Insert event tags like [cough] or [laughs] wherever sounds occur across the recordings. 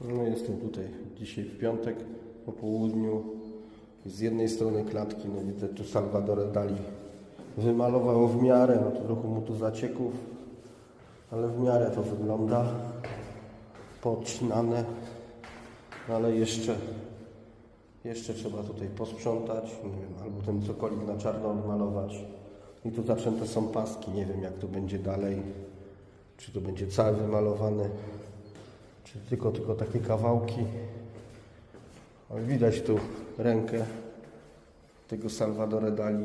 No jestem tutaj dzisiaj w piątek po południu. Z jednej strony klatki, no widzę tu Salvador Dali wymalował w miarę, no to trochę mu tu zacieków, ale w miarę to wygląda podcinane, no ale jeszcze jeszcze trzeba tutaj posprzątać, nie wiem, albo ten cokolik na czarno odmalować. I tu zaczęte są paski, nie wiem jak to będzie dalej, czy to będzie cały wymalowany, czy tylko, tylko takie kawałki. Widać tu rękę tego Salvadore Dali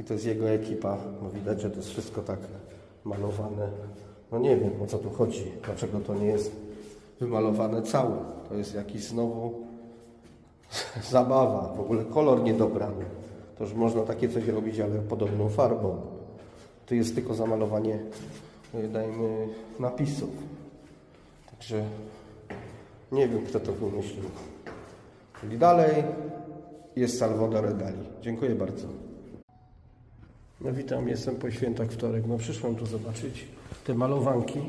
i to jest jego ekipa, bo widać, że to jest wszystko tak malowane. No nie wiem o co tu chodzi, dlaczego to nie jest wymalowane całe. To jest jakiś znowu [laughs] zabawa, w ogóle kolor niedobrany. To już można takie coś robić, ale podobną farbą. Tu jest tylko zamalowanie, y, dajmy, napisów. Także nie wiem, kto to wymyślił. I dalej jest Salvador Dali. Dziękuję bardzo. No witam, jestem po świętach wtorek. No przyszłem tu zobaczyć te malowanki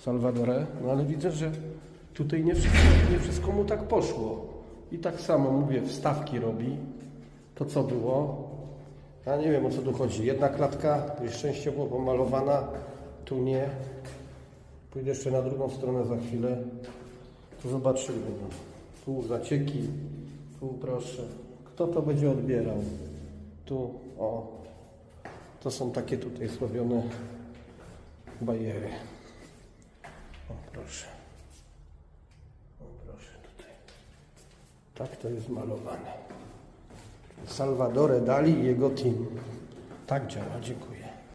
Salvadore, no ale widzę, że tutaj nie wszystko, nie wszystko mu tak poszło. I tak samo mówię, wstawki robi. To co było? Ja nie wiem o co tu chodzi. Jedna klatka jest szczęściowo pomalowana, tu nie. Pójdę jeszcze na drugą stronę za chwilę. Tu zobaczymy. No. Tu zacieki, tu proszę. Kto to będzie odbierał? Tu, o. To są takie tutaj zrobione bajery. O, proszę. O, proszę tutaj. Tak to jest malowane. Salvadore Dali i jego team. Tak działa, dziękuję.